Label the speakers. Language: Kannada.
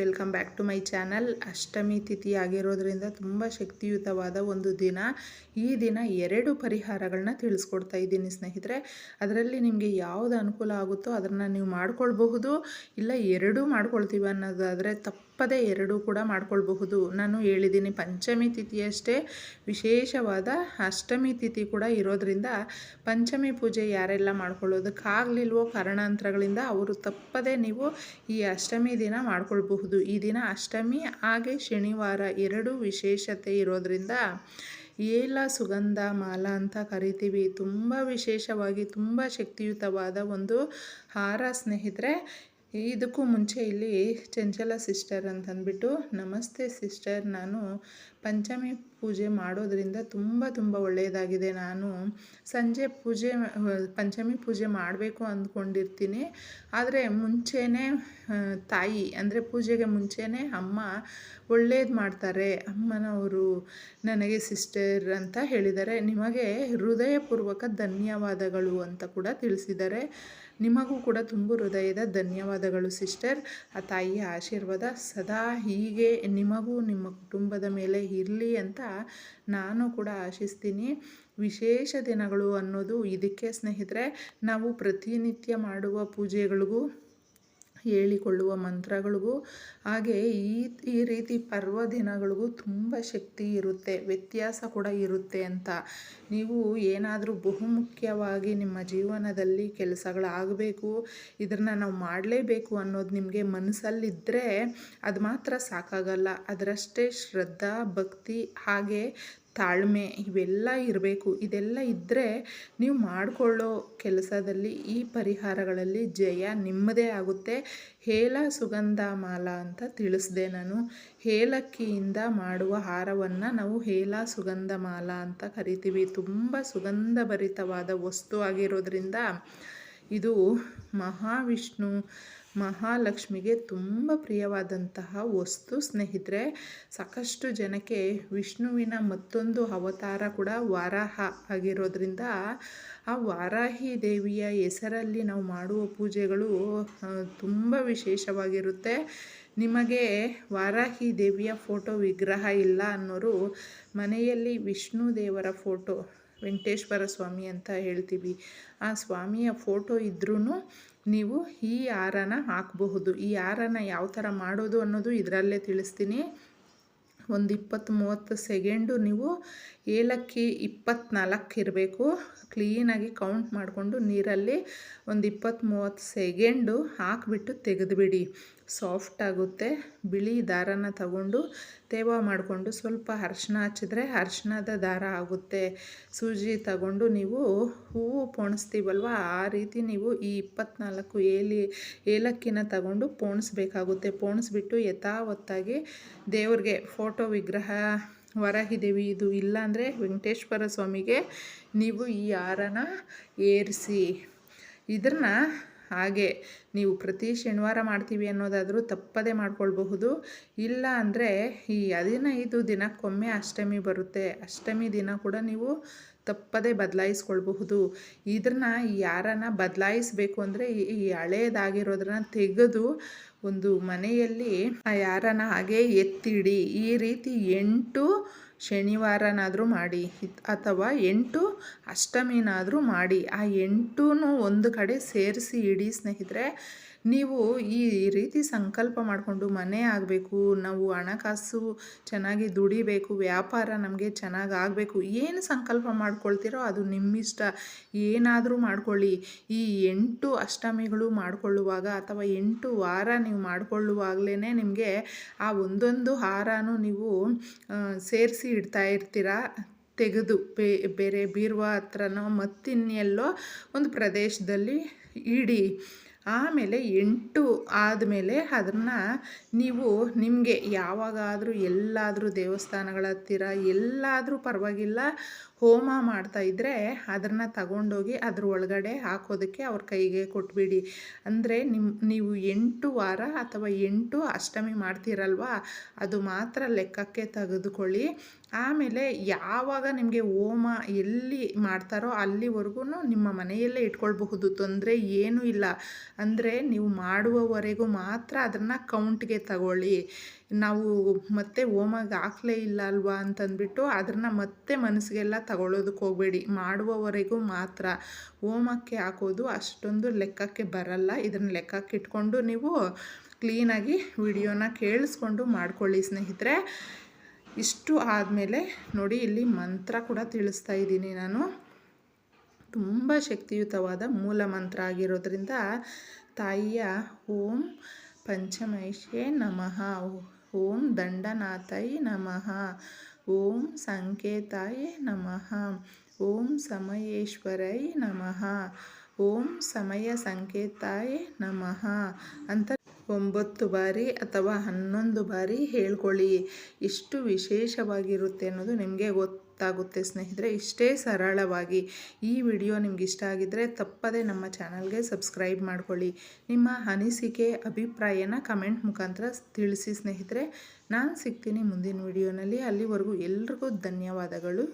Speaker 1: Welcome back to my channel. ಅಷ್ಟಮಿ ತಿಥಿ ಆಗಿರೋದ್ರಿಂದ ತುಂಬ ಶಕ್ತಿಯುತವಾದ ಒಂದು ದಿನ. ಈ ದಿನ ಎರಡು ಪರಿಹಾರಗಳನ್ನ ತಿಳಿಸ್ಕೊಡ್ತಾ ಇದ್ದೀನಿ ಸ್ನೇಹಿತರೆ. ಅದರಲ್ಲಿ ನಿಮಗೆ ಯಾವುದು ಅನುಕೂಲ ಆಗುತ್ತೋ ಅದನ್ನು ನೀವು ಮಾಡ್ಕೊಳ್ಬಹುದು. ಇಲ್ಲ, ಎರಡೂ ಮಾಡ್ಕೊಳ್ತೀವಿ ಅನ್ನೋದಾದರೆ ತಪ್ಪದೇ ಎರಡೂ ಕೂಡ ಮಾಡ್ಕೊಳ್ಬಹುದು. ನಾನು ಹೇಳಿದ್ದೀನಿ ಪಂಚಮಿ ತಿಥಿಯಷ್ಟೇ ವಿಶೇಷವಾದ ಅಷ್ಟಮಿ ತಿಥಿ ಕೂಡ ಇರೋದ್ರಿಂದ ಪಂಚಮಿ ಪೂಜೆ ಯಾರೆಲ್ಲ ಮಾಡ್ಕೊಳ್ಳೋದಕ್ಕಾಗಲಿಲ್ವೋ ಕಾರಣಾಂತರಗಳಿಂದ ಅವರು ತಪ್ಪದೇ ನೀವು ಈ ಅಷ್ಟಮಿ ದಿನ ಮಾಡ್ಕೊಳ್ಬಹುದು. ಈ ದಿನ ಅಷ್ಟಮಿ, ಹಾಗೆ ಶನಿವಾರ ಎರಡೂ ವಿಶೇಷತೆ ಇರೋದ್ರಿಂದ ಏಲ, ಸುಗಂಧ, ಮಾಲ ಅಂತ ಕರಿತೀವಿ. ತುಂಬ ವಿಶೇಷವಾಗಿ ತುಂಬ ಶಕ್ತಿಯುತವಾದ ಒಂದು ಹಾರ ಸ್ನೇಹಿತರೆ ಇದಕ್ಕೂ ಮುಂಚೆ ಇಲ್ಲಿ ಚಂಚಲ ಸಿಸ್ಟರ್ ಅಂತಂದ್ಬಿಟ್ಟು ನಮಸ್ತೆ ಸಿಸ್ಟರ್. ನಾನು ಪಂಚಮಿ ಪೂಜೆ ಮಾಡೋದರಿಂದ ತುಂಬ ತುಂಬ ಒಳ್ಳೆಯದಾಗಿದೆ ನಾನು ಸಂಜೆ ಪೂಜೆ, ಪಂಚಮಿ ಪೂಜೆ ಮಾಡಬೇಕು ಅಂದ್ಕೊಂಡಿರ್ತೀನಿ. ಆದರೆ ಮುಂಚೆನೇ ತಾಯಿ, ಅಂದರೆ ಪೂಜೆಗೆ ಮುಂಚೆನೇ ಅಮ್ಮ ಒಳ್ಳೇದು ಮಾಡ್ತಾರೆ. ಅಮ್ಮನವರು ನನಗೆ ಸಿಸ್ಟರ್ ಅಂತ ಹೇಳಿದ್ದಾರೆ. ನಿಮಗೆ ಹೃದಯಪೂರ್ವಕ ಧನ್ಯವಾದಗಳು ಅಂತ ಕೂಡ ತಿಳಿಸಿದ್ದಾರೆ. ನಿಮಗೂ ಕೂಡ ತುಂಬ ಹೃದಯದ ಧನ್ಯವಾದಗಳು ಸಿಸ್ಟರ್. ಆ ತಾಯಿಯ ಆಶೀರ್ವಾದ ಸದಾ ಹೀಗೆ, ನಿಮಗೂ ನಿಮ್ಮ ಕುಟುಂಬದ ಮೇಲೆ ಇರಲಿ ಅಂತ ನಾನು ಕೂಡ ಆಶಿಸ್ತೀನಿ. ವಿಶೇಷ ದಿನಗಳು ಅನ್ನೋದು ಇದಕ್ಕೆ ಸ್ನೇಹಿತರೆ ನಾವು ಪ್ರತಿನಿತ್ಯ ಮಾಡುವ ಪೂಜೆಗಳಿಗೂ ಹೇಳಿಕೊಳ್ಳುವ ಮಂತ್ರಗಳಿಗೂ, ಹಾಗೆ ಈ ಈ ರೀತಿ ಪರ್ವ ದಿನಗಳಿಗೂ ತುಂಬ ಶಕ್ತಿ ಇರುತ್ತೆ, ವ್ಯತ್ಯಾಸ ಕೂಡ ಇರುತ್ತೆ ಅಂತ. ನೀವು ಏನಾದರೂ ಬಹುಮುಖ್ಯವಾಗಿ ನಿಮ್ಮ ಜೀವನದಲ್ಲಿ ಕೆಲಸಗಳಾಗಬೇಕು, ಇದನ್ನು ನಾವು ಮಾಡಲೇಬೇಕು ಅನ್ನೋದು ನಿಮಗೆ ಮನಸ್ಸಲ್ಲಿದ್ದರೆ ಅದು ಮಾತ್ರ ಸಾಕಾಗಲ್ಲ. ಅದರಷ್ಟೇ ಶ್ರದ್ಧಾ, ಭಕ್ತಿ ಹಾಗೆ ತಾಳ್ಮೆ ಇವೆಲ್ಲ ಇರಬೇಕು. ಇದೆಲ್ಲ ಇದ್ದರೆ ನೀವು ಮಾಡಿಕೊಳ್ಳೋ ಕೆಲಸದಲ್ಲಿ ಈ ಪರಿಹಾರಗಳಲ್ಲಿ ಜಯ ನಿಮ್ಮದೇ ಆಗುತ್ತೆ. ಹೇಲ ಸುಗಂಧ ಮಾಲ ಅಂತ ತಿಳಿಸ್ದೆ ನಾನು. ಹೇಲಕ್ಕಿಯಿಂದ ಮಾಡುವ ಹಾರವನ್ನು ನಾವು ಹೇಲ ಸುಗಂಧ ಮಾಲ ಅಂತ ಕರಿತೀವಿ. ತುಂಬ ಸುಗಂಧಭರಿತವಾದ ವಸ್ತು ಆಗಿರೋದ್ರಿಂದ ಇದು ಮಹಾವಿಷ್ಣು ಮಹಾಲಕ್ಷ್ಮಿಗೆ ತುಂಬ ಪ್ರಿಯವಾದಂತಹ ವಸ್ತು ಸ್ನೇಹಿತರೆ, ಸಾಕಷ್ಟು ಜನಕ್ಕೆ ವಿಷ್ಣುವಿನ ಮತ್ತೊಂದು ಅವತಾರ ಕೂಡ ವಾರಾಹ ಆಗಿರೋದ್ರಿಂದ ಆ ವಾರಾಹಿ ದೇವಿಯ ಹೆಸರಲ್ಲಿ ನಾವು ಮಾಡುವ ಪೂಜೆಗಳು ತುಂಬ ವಿಶೇಷವಾಗಿರುತ್ತೆ. ನಿಮಗೆ ವಾರಾಹಿ ದೇವಿಯ ಫೋಟೋ ವಿಗ್ರಹ ಇಲ್ಲ ಅನ್ನೋರು ಮನೆಯಲ್ಲಿ ವಿಷ್ಣು ದೇವರ ಫೋಟೋ ವೆಂಕಟೇಶ್ವರ ಸ್ವಾಮಿ ಅಂತ ಹೇಳ್ತೀವಿ. ಆ ಸ್ವಾಮಿಯ ಫೋಟೋ ಇದ್ರೂ ನೀವು ಈ ಹಾರನ ಹಾಕಬಹುದು. ಈ ಹಾರನ ಯಾವ ಥರ ಮಾಡೋದು ಅನ್ನೋದು ಇದರಲ್ಲೇ ತಿಳಿಸ್ತೀನಿ. ಒಂದು ಇಪ್ಪತ್ತು ಮೂವತ್ತು ಸೆಕೆಂಡು ನೀವು ಏಲಕ್ಕಿ ಇಪ್ಪತ್ನಾಲ್ಕು ಇರಬೇಕು. ಕ್ಲೀನಾಗಿ ಕೌಂಟ್ ಮಾಡಿಕೊಂಡು ನೀರಲ್ಲಿ ಒಂದು ಇಪ್ಪತ್ತು ಮೂವತ್ತು ಸೆಕೆಂಡು ಹಾಕಿಬಿಟ್ಟು ತೆಗೆದುಬಿಡಿ. ಸಾಫ್ಟ್ ಆಗುತ್ತೆ. ಬಿಳಿ ದಾರನ ತಗೊಂಡು ತೇವ ಮಾಡಿಕೊಂಡು ಸ್ವಲ್ಪ ಅರ್ಶಿನ ಹಚ್ಚಿದ್ರೆ ಅರ್ಶಿನದ ದಾರ ಆಗುತ್ತೆ. ಸೂಜಿ ತಗೊಂಡು ನೀವು ಹೂವು ಪೋಣಿಸ್ತೀವಲ್ವ? ಆ ರೀತಿ ನೀವು ಈ ಇಪ್ಪತ್ನಾಲ್ಕು ಏಲಿ, ಏಲಕ್ಕಿನ ತಗೊಂಡು ಪೋಣಿಸ್ಬೇಕಾಗುತ್ತೆ. ಪೋಣಿಸ್ಬಿಟ್ಟು ಯಥಾವತ್ತಾಗಿ ದೇವ್ರಿಗೆ ಫೋಟೋ ವಿಗ್ರಹ ವರಹಿದೇವಿ ಇದು ಇಲ್ಲಾಂದರೆ ವೆಂಕಟೇಶ್ವರ ಸ್ವಾಮಿಗೆ ನೀವು ಈ ಹಾರನ ಏರಿಸಿ. ಇದನ್ನು ಹಾಗೆ ನೀವು ಪ್ರತಿ ಶನಿವಾರ ಮಾಡ್ತೀವಿ ಅನ್ನೋದಾದರೂ ತಪ್ಪದೇ ಮಾಡ್ಕೊಳ್ಬಹುದು. ಇಲ್ಲ ಅಂದರೆ ಈ ಹದಿನೈದು ದಿನಕ್ಕೊಮ್ಮೆ ಅಷ್ಟಮಿ ಬರುತ್ತೆ. ಅಷ್ಟಮಿ ದಿನ ಕೂಡ ನೀವು ತಪ್ಪದೇ ಬದಲಾಯಿಸ್ಕೊಳ್ಬಹುದು. ಇದನ್ನ ಯಾರನ್ನ ಬದಲಾಯಿಸಬೇಕು ಅಂದರೆ ಈ ಹಳೇದಾಗಿರೋದನ್ನ ತೆಗೆದು ಒಂದು ಮನೆಯಲ್ಲಿ ಆ ಯಾರನ್ನ ಹಾಗೆ ಎತ್ತಿಡಿ. ಈ ರೀತಿ ಎಂಟು ಶನಿವಾರನಾದರೂ ಮಾಡಿ ಅಥವಾ ಎಂಟು ಅಷ್ಟಮಿನಾದರೂ ಮಾಡಿ ಆ ಎಂಟೂ ಒಂದು ಕಡೆ ಸೇರಿಸಿ ಇಡಿ ಸ್ನೇಹಿತರೆ ನೀವು ಈ ರೀತಿ ಸಂಕಲ್ಪ ಮಾಡಿಕೊಂಡು ಮನೆ ಆಗಬೇಕು, ನಾವು ಹಣಕಾಸು ಚೆನ್ನಾಗಿ ದುಡಿಬೇಕು, ವ್ಯಾಪಾರ ನಮಗೆ ಚೆನ್ನಾಗಿ ಆಗಬೇಕು, ಏನು ಸಂಕಲ್ಪ ಮಾಡ್ಕೊಳ್ತೀರೋ ಅದು ನಿಮ್ಮಿಷ್ಟ. ಏನಾದರೂ ಮಾಡ್ಕೊಳ್ಳಿ. ಈ ಎಂಟು ಅಷ್ಟಮಿಗಳು ಮಾಡಿಕೊಳ್ಳುವಾಗ ಅಥವಾ ಎಂಟು ವಾರ ನೀವು ಮಾಡಿಕೊಳ್ಳುವಾಗಲೇ ನಿಮಗೆ ಆ ಒಂದೊಂದು ಹಾರನೂ ನೀವು ಸೇರಿಸಿ ಇಡ್ತಾ ಇರ್ತೀರ. ತೆಗೆದು ಬೇರೆ ಬೀರುವ ಹತ್ರನೋ ಮತ್ತಿನ್ನೆಲ್ಲೋ ಒಂದು ಪ್ರದೇಶದಲ್ಲಿ ಇಡಿ. ಆಮೇಲೆ ಎಂಟು ಆದಮೇಲೆ ಅದನ್ನು ನೀವು ನಿಮಗೆ ಯಾವಾಗಾದರೂ ಎಲ್ಲಾದರೂ ದೇವಸ್ಥಾನಗಳ ಹತ್ತಿರ ಎಲ್ಲಾದರೂ ಪರವಾಗಿಲ್ಲ. ಹೋಮ ಮಾಡ್ತಾ ಇದ್ದರೆ ಅದನ್ನು ತಗೊಂಡೋಗಿ ಅದ್ರ ಒಳಗಡೆ ಹಾಕೋದಕ್ಕೆ ಅವ್ರ ಕೈಗೆ ಕೊಟ್ಬಿಡಿ. ಅಂದರೆ ನಿಮ್ಮ ನೀವು ಎಂಟು ವಾರ ಅಥವಾ ಎಂಟು ಅಷ್ಟಮಿ ಮಾಡ್ತೀರಲ್ವ, ಅದು ಮಾತ್ರ ಲೆಕ್ಕಕ್ಕೆ ತೆಗೆದುಕೊಳ್ಳಿ. ಆಮೇಲೆ ಯಾವಾಗ ನಿಮಗೆ ಹೋಮ ಎಲ್ಲಿ ಮಾಡ್ತಾರೋ ಅಲ್ಲಿವರೆಗೂ ನಿಮ್ಮ ಮನೆಯಲ್ಲೇ ಇಟ್ಕೊಳ್ಬಹುದು, ತೊಂದರೆ ಏನೂ ಇಲ್ಲ. ಅಂದರೆ ನೀವು ಮಾಡುವವರೆಗೂ ಮಾತ್ರ ಅದನ್ನು ಕೌಂಟ್ಗೆ ತಗೊಳ್ಳಿ. ನಾವು ಮತ್ತೆ ಹೋಮಾಗ ಹಾಕ್ಲೇ ಇಲ್ಲ ಅಲ್ವಾ ಅಂತಂದ್ಬಿಟ್ಟು ಅದನ್ನು ಮತ್ತೆ ಮನಸ್ಸಿಗೆಲ್ಲ ತಗೊಳ್ಳೋದಕ್ಕೆ ಹೋಗಬೇಡಿ. ಮಾಡುವವರೆಗೂ ಮಾತ್ರ ಹೋಮಕ್ಕೆ ಹಾಕೋದು ಅಷ್ಟೊಂದು ಲೆಕ್ಕಕ್ಕೆ ಬರಲ್ಲ. ಇದನ್ನು ಲೆಕ್ಕಕ್ಕೆ ಇಟ್ಕೊಂಡು ನೀವು ಕ್ಲೀನಾಗಿ ವಿಡಿಯೋನ ಕೇಳಿಸ್ಕೊಂಡು ಮಾಡ್ಕೊಳ್ಳಿ ಸ್ನೇಹಿತರೆ. ಇಷ್ಟು ಆದಮೇಲೆ ನೋಡಿ ಇಲ್ಲಿ ಮಂತ್ರ ಕೂಡ ತಿಳಿಸ್ತಾ ಇದ್ದೀನಿ ನಾನು. ತುಂಬ ಶಕ್ತಿಯುತವಾದ ಮೂಲ ಮಂತ್ರ ಆಗಿರೋದ್ರಿಂದ ತಾಯಿಯ ಓಂ ಪಂಚಮೈಷೇ ನಮಃ. ಓಂ ದಂಡನಾಥೈ ನಮಃ. ಓಂ ಸಂಕೇತಾಯ ನಮಃ. ಓಂ ಸಮಯೇಶ್ವರೈ ನಮಃ. ಓಂ ಸಮಯ ಸಂಕೇತಾಯ ನಮಃ. ಅಂತ ಒಂಬತ್ತು ಬಾರಿ ಅಥವಾ ಹನ್ನೊಂದು ಬಾರಿ ಹೇಳ್ಕೊಳ್ಳಿ. ಇಷ್ಟು ವಿಶೇಷವಾಗಿರುತ್ತೆ ಅನ್ನೋದು ನಿಮಗೆ ಗೊತ್ತಾಗುತ್ತೆ ಸ್ನೇಹಿತರೆ, ಇಷ್ಟೇ ಸರಳವಾಗಿ. ಈ ವಿಡಿಯೋ ನಿಮ್ಗೆ ಇಷ್ಟ ಆಗಿದ್ದರೆ ತಪ್ಪದೇ ನಮ್ಮ ಚಾನಲ್ಗೆ ಸಬ್ಸ್ಕ್ರೈಬ್ ಮಾಡ್ಕೊಳ್ಳಿ. ನಿಮ್ಮ ಅನಿಸಿಕೆ, ಅಭಿಪ್ರಾಯನ ಕಮೆಂಟ್ ಮುಖಾಂತರ ತಿಳಿಸಿ ಸ್ನೇಹಿತರೆ. ನಾನು ಸಿಗ್ತೀನಿ ಮುಂದಿನ ವಿಡಿಯೋನಲ್ಲಿ. ಅಲ್ಲಿವರೆಗೂ ಎಲ್ರಿಗೂ ಧನ್ಯವಾದಗಳು.